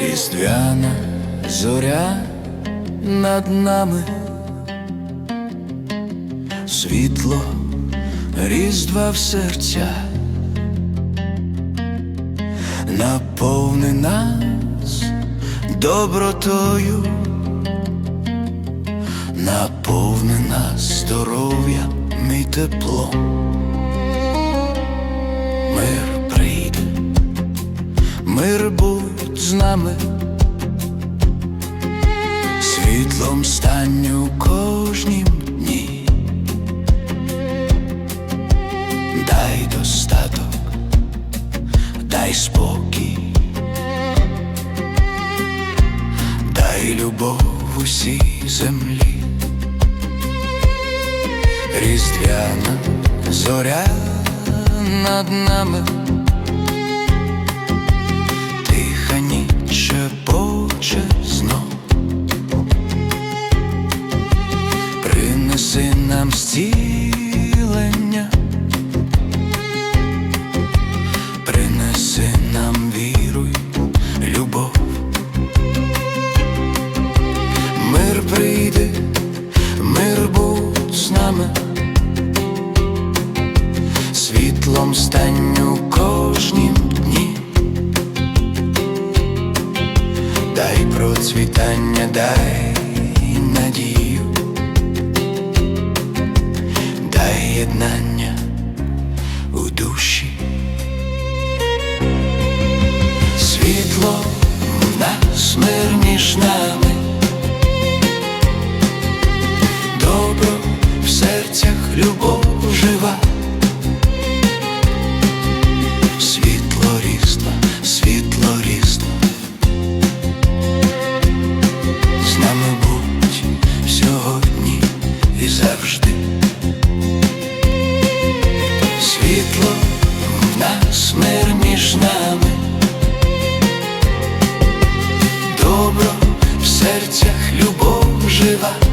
Різдвяна зоря над нами, світло різдва в серця, наповни нас добротою, наповни нас здоров'ям і теплом. Мир прийде, мир будь з нами, світлом стань у кожнім дні, дай достаток, дай спокій, дай любов усій землі, різдвяна зоря над нами. Принеси нам зцілення. Принеси нам віру й любов. Мир прийде, мир будь з нами. Світлом стань у кожнім дні. Дай процвітання, дай в нас мир між нами, любов жива.